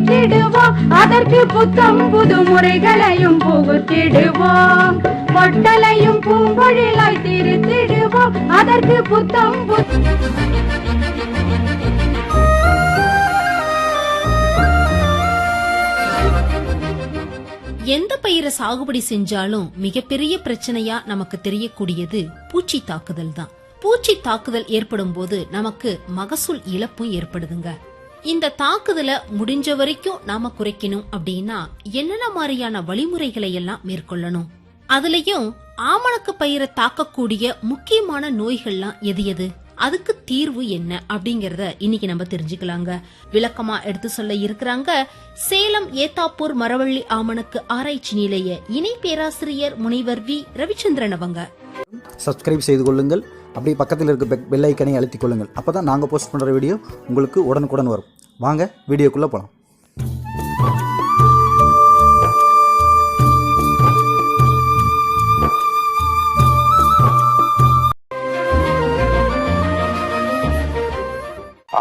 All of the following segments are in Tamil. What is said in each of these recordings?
திருத்திடுவோம் அதற்கு புத்தம் புது முறைகளையும் புகுத்திடுவோம். பொட்டலையும் பூங்கொழிலாய் திருத்திடுவோம். அதற்கு புத்தம் புது எந்த பயிரை சாகுபடி செஞ்சாலும் மிகப்பெரிய பிரச்சனையா நமக்கு தெரியக்கூடியது பூச்சி தாக்குதல் தான் பூச்சி தாக்குதல் ஏற்படும் போது நமக்கு மகசூல் இழப்பும் ஏற்படுதுங்க. இந்த தாக்குதலை முடிஞ்ச வரைக்கும் நாம குறைக்கணும் அப்படின்னா என்னென்ன மாதிரியான வழிமுறைகளை எல்லாம் மேற்கொள்ளணும்? அதுலயும் ஆமணக்கு பயிரை தாக்கக்கூடிய முக்கியமான நோய்கள்லாம் எது எது? அதுக்கு தீர்வு என்ன அப்படிங்கறத இன்னைக்கு நம்ம தெரிஞ்சுக்கலாங்க. விளக்கமா எடுத்து சொல்ல இருக்கிறாங்க சேலம் ஏத்தாப்பூர் மரவள்ளி ஆமணக்கு ஆராய்ச்சி நிலைய இணை பேராசிரியர் முனைவர் வி. ரவிச்சந்திரன் அவங்க. சப்ஸ்கிரைப் செய்து கொள்ளுங்கள். அப்படியே பக்கத்தில் இருக்க பெல் பெல் ஐக்கனை அழுத்திக் கொள்ளுங்கள். அப்போ தான் நாங்கள் போஸ்ட் பண்ணுற வீடியோ உங்களுக்கு உடனுக்குடன் வரும். வாங்க வீடியோக்குள்ளே போகலாம்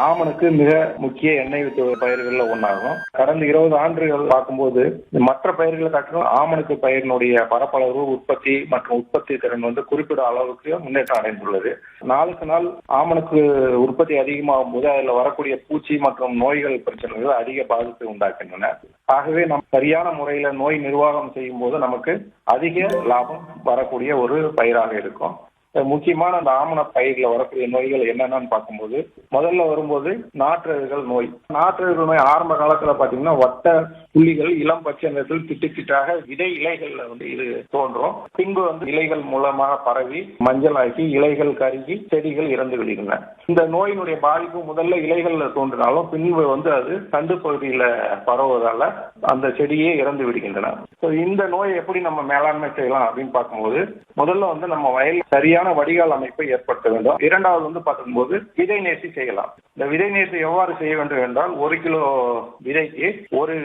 ஆமணக்கு மிக முக்கிய எண்ணெய் வித்து பயிர்கள்ல ஒன்றாகும். கடந்த இருபது ஆண்டுகள் பார்க்கும்போது மற்ற பயிர்களை காட்டிலும் ஆமணக்கு பயிரினுடைய பரப்பளவு உற்பத்தி மற்றும் உற்பத்தி திறன் வந்து குறிப்பிட அளவுக்கு முன்னேற்றம் அடைந்துள்ளது. நாளுக்கு நாள் ஆமணக்கு உற்பத்தி அதிகமாகும் போது அதுல வரக்கூடிய பூச்சி மற்றும் நோய்கள் பிரச்சனைகள் அதிக பாதிப்பை உண்டாக்கின்றன. ஆகவே நாம் சரியான முறையில நோய் நிர்வாகம் செய்யும் போது நமக்கு அதிக லாபம் வரக்கூடிய ஒரு பயிராக இருக்கும். முக்கியமான அந்த ஆமண பயிர்ல வரக்கூடிய நோய்கள் என்னென்னு பார்க்கும்போது முதல்ல வரும்போது நாற்றழுகள் நோய். நாற்றழுகல் நோய் ஆரம்ப காலத்துல பாத்தீங்கன்னா வட்ட புள்ளிகள் இளம் பச்சை நிறத்தில் திட்டு திட்டாக விதை இலைகள்ல வந்து இது தோன்றும். பின்பு வந்து இலைகள் மூலமாக பரவி மஞ்சள் ஆக்கி இலைகள் கருகி செடிகள் இறந்து விடுகின்றன. இந்த நோயினுடைய பாதிப்பு முதல்ல இலைகள்ல தோன்றினாலும் பின்பு வந்து அது தண்டு பகுதியில பரவுவதால அந்த செடியே இறந்து விடுகின்றன. இந்த நோயை எப்படி நம்ம மேலாண்மை செய்யலாம் அப்படின்னு பார்க்கும்போது முதல்ல வந்து நம்ம வயல் சரியான வடிகால் அமைப்பை ஏற்படுத்த வேண்டும். இரண்டாவது வந்து பார்க்கும்போது விதை நேர்த்தி செய்யலாம். இந்த விதை நேர்த்தி எவ்வாறு செய்ய வேண்டும் என்றால் ஒரு கிலோ விதைக்கு ஒரு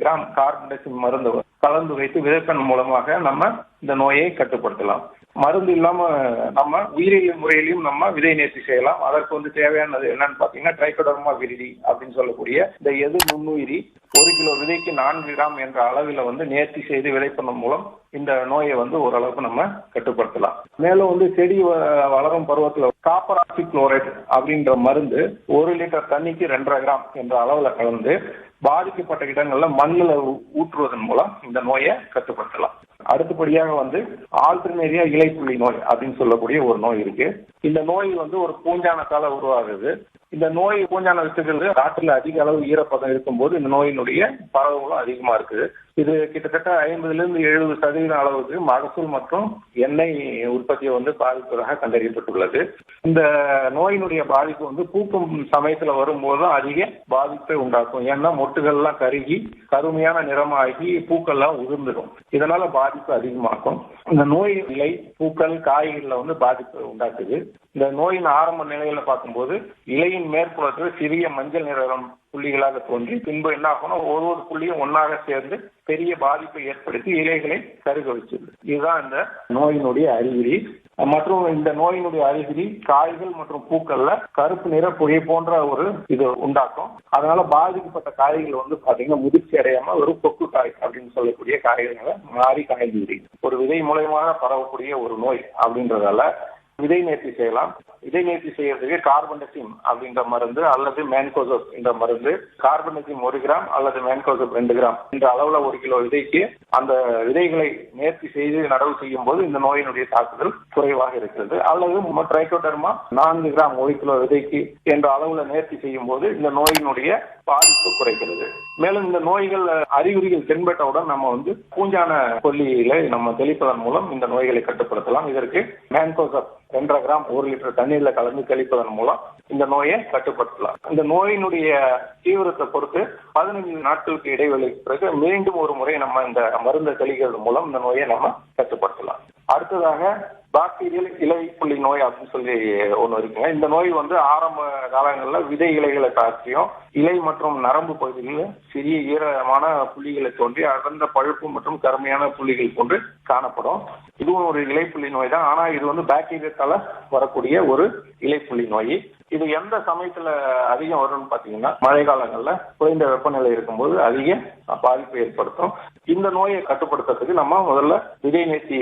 கிராம் கார்பன் மருந்து கலந்து வைத்து விதைப்பதன் மூலமாக நம்ம இந்த நோயை கட்டுப்படுத்தலாம். மருந்து இல்லாம நம்ம உயிரியல் முறையிலையும் நம்ம விதை நேர்த்தி செய்யலாம். அதற்கு வந்து தேவையானது என்னன்னு பாத்தீங்கன்னா ட்ரைகோடர்மா விரிடி அப்படின்னு சொல்லக்கூடிய இந்த எது நுண்ணுயிரி ஒரு கிலோ விதைக்கு நான்கு கிராம் என்ற அளவில் வந்து நேர்த்தி செய்து விதைப்பதன் மூலம் இந்த நோயை வந்து ஓரளவுக்கு நம்ம கட்டுப்படுத்தலாம். மேலும் வந்து செடி வ- வளரும் பருவத்தில் காப்பர் ஆக்சி குளோரைட் அப்படின்ற மருந்து ஒரு லிட்டர் தண்ணிக்கு ரெண்டரை கிராம் என்ற அளவுல கலந்து பாதிக்கப்பட்ட இடங்கள்ல மண்ணில் ஊற்றுவதன் மூலம் இந்த நோயை கட்டுப்படுத்தலாம். அடுத்தபடியாக வந்து ஆல்டர்னேரியா இலைப்புள்ளி நோய் அப்படின்னு சொல்லக்கூடிய ஒரு நோய் இருக்கு. இந்த நோய் வந்து ஒரு பூஞ்சானத்தால உருவாகுது. இந்த நோய் பூஞ்சான விஷயங்கள் காற்றுல அதிக அளவு ஈரப்பதம் இருக்கும்போது இந்த நோயினுடைய பரவலும் அதிகமா இருக்குது. இது கிட்டத்தட்ட ஐம்பதுல இருந்து எழுபது சதவீதம் அளவுக்கு மகசூல் மற்றும் எண்ணெய் உற்பத்தியை வந்து பாதிப்பதாக கண்டறியப்பட்டுள்ளது. இந்த நோயினுடைய பாதிப்பு வந்து பூக்கும் சமயத்துல வரும்போது அதிக பாதிப்பை உண்டாக்கும். ஏன்னா மொட்டுகள்லாம் கருகி கருமையான நிறமாகி பூக்கள்லாம் உதிர்ந்துடும். இதனால பாதிப்பு அதிகமாகும். இந்த நோய் நிலை பூக்கள் காய்கறில வந்து பாதிப்பை உண்டாக்குது. இந்த நோயின் ஆரம்ப நிலையில பார்க்கும்போது இலையின் மேற்புறத்தில் சிறிய மஞ்சள் நிறம் புள்ளிகளாக தோன்றி பின்பு என்ன ஆகும்னா ஒரு ஒரு புள்ளியும் ஒன்றாக சேர்ந்து பெரிய பாதிப்பை ஏற்படுத்தி இலைகளை கருக வச்சிருது இதுதான் இந்த நோயினுடைய அறிகுறி. மற்றும் இந்த நோயினுடைய அறிகுறி காய்கள் மற்றும் பூக்கள்ல கருப்பு நிற புகை போன்ற ஒரு இது உண்டாக்கும். அதனால பாதிக்கப்பட்ட காய்கள் வந்து பாத்தீங்கன்னா முதிர்ச்சி அடையாம ஒரு கொக்கு காய் அப்படின்னு சொல்லக்கூடிய காய்களாக மாறி காய்கறி. ஒரு விதை மூலயமாக பரவக்கூடிய ஒரு நோய் அப்படின்றதால விதை நேர்த்தி செய்யலாம். விதை நேர்த்தி செய்யறதுக்கு கார்பன்டசிம் அப்படின்ற மருந்து அல்லது மேன்கோசப் என்ற மருந்து கார்பன்டசிம் ஒரு கிராம் அல்லது மேன்கோசப் ரெண்டு கிராம் என்ற அளவுல ஒரு கிலோ விதைக்கு அந்த விதைகளை நேர்த்தி செய்து நடவு செய்யும் போது இந்த நோயினுடைய தாக்குதல் குறைவாக இருக்கிறது. அல்லது ட்ரைகோடர்மா நான்கு கிராம் ஒரு கிலோ விதைக்கு என்ற அளவுல நேர்த்தி செய்யும் போது இந்த நோயினுடைய பாதிப்பு குறைக்கிறது மேலும் இந்த நோய்கள் அறிகுறிகள் தென்பட்டவுடன் நம்ம வந்து பூஞ்சான கொல்லியில நம்ம தெளிப்பதன் மூலம் இந்த நோய்களை கட்டுப்படுத்தலாம். இதற்கு மேன்கோசப் ரெண்டரை கிராம் ஒரு லிட்டர் தண்ணீர்ல கலந்து தெளிப்பதன் மூலம் இந்த நோயை கட்டுப்படுத்தலாம். இந்த நோயினுடைய தீவிரத்தை பொறுத்து பதினைஞ்சு நாட்களுக்கு இடைவெளிக்கு பிறகு மீண்டும் ஒரு முறை நம்ம இந்த மருந்தை தெளிக்கிறது மூலம் இந்த நோயை நம்ம கட்டுப்படுத்தலாம். அடுத்ததாக பாக்டீரியல் இலை புள்ளி நோய் அப்படின்னு சொல்லி ஒன்று இருக்குங்க. இந்த நோய் வந்து ஆரம்ப காலங்களில் விதை இலைகளை தாக்கியும் இலை மற்றும் நரம்பு பகுதிகளில் சிறிய ஈரமான புள்ளிகளை தோன்றி அடர்ந்த பழுப்பு மற்றும் கருமையான புள்ளிகள் போன்று காணப்படும். இதுவும் ஒரு இலைப்புள்ளி நோய் தான். ஆனால் இது வந்து பாக்டீரியத்தால வரக்கூடிய ஒரு இலைப்புள்ளி நோய். இது எந்த சமயத்துல அதிகம் வரும்னு பாத்தீங்கன்னா மழை காலங்கள்ல குறைந்த வெப்பநிலை இருக்கும்போது அதிக பாதிப்பு ஏற்படுத்தும். இந்த நோயை கட்டுப்படுத்துறதுக்கு நம்ம முதல்ல விதை நேர்த்தி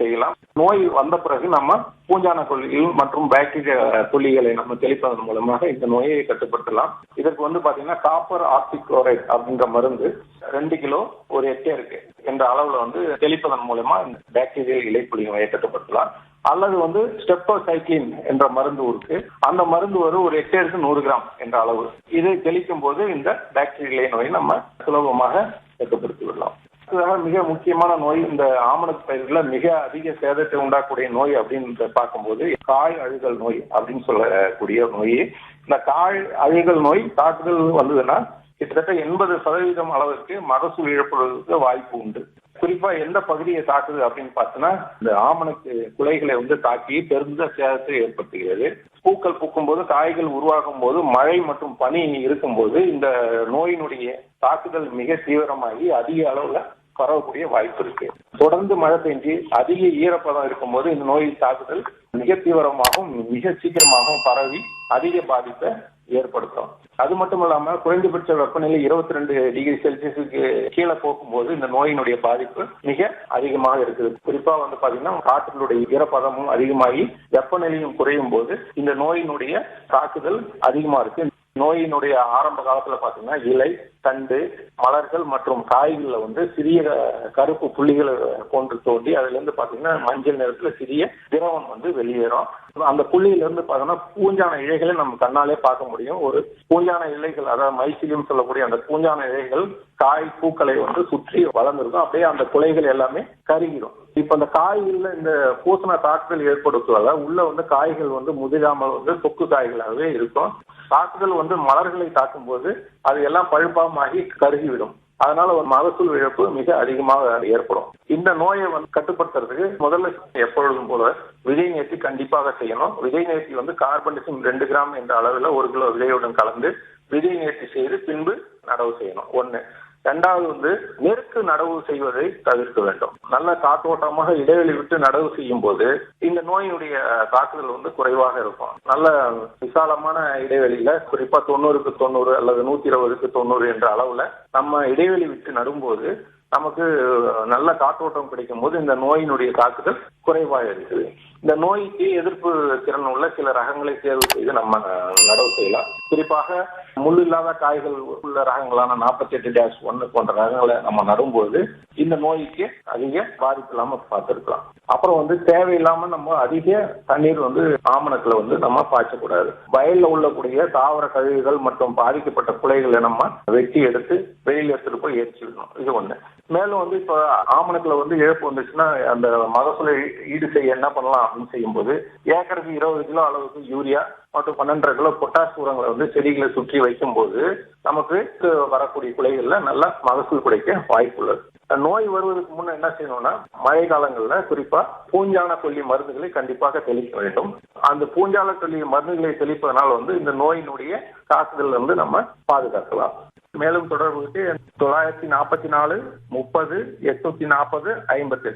செய்யலாம். நோய் வந்த பிறகு நம்ம பூஞ்சான கொல்லிகள் மற்றும் பாக்டீரியா கொல்லிகளை நம்ம தெளிப்பதன் மூலமாக இந்த நோயை கட்டுப்படுத்தலாம். இதற்கு வந்து பாத்தீங்கன்னா காப்பர் ஆக்சிக்ளோரைட் அப்படின்ற மருந்து ரெண்டு கிலோ ஒரு ஹெக்டேருக்கு என்ற அளவுல வந்து தெளிப்பதன் மூலமா இந்த பாக்டீரியல் இலைப்புலி நோயை கட்டுப்படுத்தலாம். அல்லது வந்து ஸ்டெப்போசைக்ளின் என்ற மருந்து இருக்கு. அந்த மருந்து வரும் ஒரு ஹெக்டேருக்கு நூறு கிராம் என்ற அளவு. இதை தெளிக்கும் போது இந்த பாக்டீரியலை நோயை நம்ம சுலபமாக கட்டுப்படுத்தி விடலாம். அடுத்ததாக மிக முக்கியமான நோய் இந்த ஆமணக்கு பயிர்களை மிக அதிக சேதத்தை உண்டாக்கக்கூடிய நோய் அப்படின்னு பார்க்கும்போது காய் அழுகல் நோய் அப்படின்னு சொல்லக்கூடிய நோய். இந்த காய் அழுகல் நோய் தாக்குதல் வந்ததுன்னா கிட்டத்தட்ட எண்பது சதவீதம் அளவிற்கு மகசூல் இழப்புவதற்கு வாய்ப்பு உண்டு. குறிப்பா எந்த பகுதியை தாக்குது அப்படின்னு பார்த்தோன்னா இந்த ஆமணக்கு குலைகளை வந்து தாக்கி பெருந்த சேதத்தை ஏற்படுத்துகிறது. பூக்கள் பூக்கும் போது காய்கள் உருவாகும் போது மழை மற்றும் பனி இருக்கும்போது இந்த நோயினுடைய தாக்குதல் மிக தீவிரமாகி அதிக அளவுல பரவக்கூடிய வாய்ப்பு இருக்கு. தொடர்ந்து மழை பெஞ்சு அதிக ஈரப்பதம் இருக்கும்போது இந்த நோய் தாக்குதல் மிக தீவிரமாகவும் மிக சீக்கிரமாகவும் பரவி அதிக பாதிப்பை ஏற்படுத்தும். அது மட்டும் இல்லாம குறைந்தபட்ச வெப்பநிலை இருபத்தி ரெண்டு டிகிரி செல்சியஸுக்கு கீழே போகும்போது இந்த நோயினுடைய பாதிப்பு மிக அதிகமாக இருக்குது. குறிப்பா வந்து பாத்தீங்கன்னா காற்றினுடைய ஈரப்பதமும் அதிகமாகி வெப்பநிலையும் குறையும் போது இந்த நோயினுடைய தாக்குதல் அதிகமா இருக்கு. நோயினுடைய ஆரம்ப காலத்துல பாத்தீங்கன்னா இலை தண்டு மலர்கள் மற்றும் காய்கள்ல வந்து சிறிய கருப்பு புள்ளிகளை போன்று தோண்டி அதுல இருந்து பாத்தீங்கன்னா மஞ்சள் நிறத்துல சிறிய திரவம் வந்து வெளியேறும். அந்த புள்ளியில இருந்து பாத்தீங்கன்னா பூஞ்சான இழைகளை நம்ம கண்ணாலே பார்க்க முடியும். ஒரு பூஞ்சான இலைகள் அதாவது மைசிலியம் சொல்லக்கூடிய அந்த பூஞ்சான இலைகள் காய் பூக்களை வந்து சுற்றி வளர்ந்துருக்கும். அப்படியே அந்த குலைகள் எல்லாமே கருகிடும். இப்ப அந்த காய்கள்ல இந்த பூசண தாக்குதல் ஏற்படுத்துவதால உள்ள வந்து காய்கள் வந்து முதிராமல் வந்து தொக்கு காய்களாகவே இருக்கும். தாக்குதல் வந்து மலர்களை தாக்கும் போது அது எல்லாம் பழுப்பாமாகி கருகிவிடும். அதனால ஒரு மகசூல் இழப்பு மிக அதிகமாக ஏற்படும். இந்த நோயை வந்து கட்டுப்படுத்துறதுக்கு முதல்ல எப்பொழுதும் போல விதை நேர்த்தி கண்டிப்பாக செய்யணும். விதை நேர்த்தி வந்து கார்பன்டிசம் ரெண்டு கிராம் என்ற அளவில் ஒரு கிலோ விதையுடன் கலந்து விதை நேர்த்தி செய்து பின்பு நடவு செய்யணும். ஒன்று ரெண்டாவது வந்து நெருக்கு நடவு செய்வதை தவிர்க்க வேண்டும். நல்ல காற்றோட்டமாக இடைவெளி விட்டு நடவு செய்யும் போது இந்த நோயினுடைய தாக்குதல் வந்து குறைவாக இருக்கும். நல்ல விசாலமான இடைவெளியில குறிப்பா தொண்ணூறுக்கு தொண்ணூறு அல்லது நூத்தி இருபதுக்கு தொண்ணூறு என்ற அளவுல நம்ம இடைவெளி விட்டு நடும்போது நமக்கு நல்ல காற்றோட்டம் கிடைக்கும் போது இந்த நோயினுடைய தாக்குதல் குறைவாக இருக்குது. இந்த நோய்க்கு எதிர்ப்பு திறன் உள்ள சில ரகங்களை தேர்வு செய்து நம்ம நடவு செய்யலாம். குறிப்பாக முள் இல்லாத காய்கள் உள்ள ரகங்களான நாற்பத்தி எட்டு டேஷ் ஒன்னு போன்ற ரகங்களை நம்ம நடும்போது இந்த நோய்க்கு அதிக பாதிப்பு இல்லாம பார்த்துருக்கலாம். அப்புறம் வந்து தேவையில்லாம நம்ம அதிக தண்ணீர் வந்து ஆமணத்துல வந்து நம்ம பாய்ச்சக்கூடாது. வயல்ல உள்ளக்கூடிய தாவர கழிவுகள் மற்றும் பாதிக்கப்பட்ட குலைகளை நம்ம வெட்டி எடுத்து வெளியில் எடுத்துட்டு போய் எரிச்சு விடணும் இது ஒண்ணு. மேலும் வந்து இப்ப ஆமணத்துல வந்து இழப்பு வந்துச்சுன்னா அந்த மகசூலை ஈடு செய்ய என்ன பண்ணலாம்? அப்படின்னு செய்யும்போது ஏக்கருக்கு இருபது கிலோ அளவுக்கு யூரியா மற்றும் பன்னெண்டரை கிலோ பொட்டாஸ் உரங்களை வந்து செடிகளை சுற்றி வைக்கும்போது நமக்கு வரக்கூடிய குலைகள்ல நல்லா மகசூல் கிடைக்க வாய்ப்பு உள்ளது. நோய் வருவதற்கு முன்ன என்ன செய்யணும்னா மழை காலங்கள்ல குறிப்பா பூஞ்சான கொல்லி மருந்துகளை கண்டிப்பாக தெளிக்க வேண்டும். அந்த பூஞ்சான கொல்லி மருந்துகளை தெளிப்பதனால் வந்து இந்த நோயினுடைய தாக்குதல் வந்து நம்ம பாதுகாக்கலாம். மேலும் தொடர்புக்கு தொள்ளாயிரத்தி நாற்பத்தி நாலு முப்பது எட்நூத்தி நாற்பது ஐம்பத்தி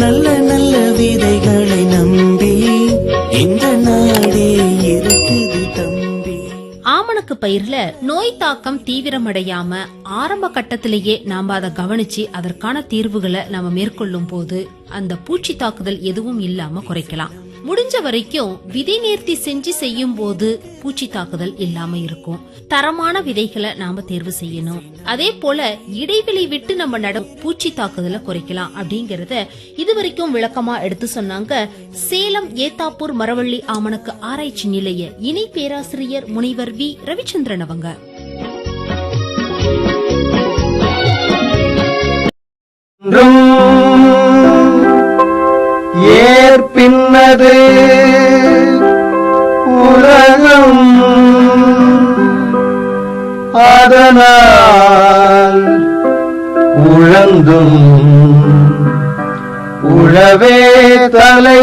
நல்ல நல்ல விதைகளை நம்பி இந்த நாடே இருக்குது தம்பி. ஆமணக்கு பயிர்ல நோய் தாக்கம் தீவிரமடையாம ஆரம்ப கட்டத்திலேயே நாம அதை கவனிச்சு அதற்கான தீர்வுகளை நாம மேற்கொள்ளும் போது அந்த பூச்சி தாக்குதல் எதுவும் இல்லாம குறைக்கலாம். முடிஞ்ச வரைக்கும் விதை நேர்த்தி செஞ்சு செய்யும் போது பூச்சி தாக்குதல் இல்லாம இருக்கும். தரமான விதைகளை நாம தேர்வு செய்யணும். அதே போல இடைவெளி விட்டு நம்ம நட பூச்சி தாக்குதலை குறைக்கலாம் அப்படிங்கறத இதுவரைக்கும் விளக்கமா எடுத்து சொன்னாங்க சேலம் ஏத்தாப்பூர் மரவள்ளி ஆமணக்கு ஆராய்ச்சி நிலைய இணை பேராசிரியர் முனைவர் வி. ரவிச்சந்திரன் அவங்க. ஏற்பின்னது உலகம். அதனால் உழந்தும் உழவே தலை.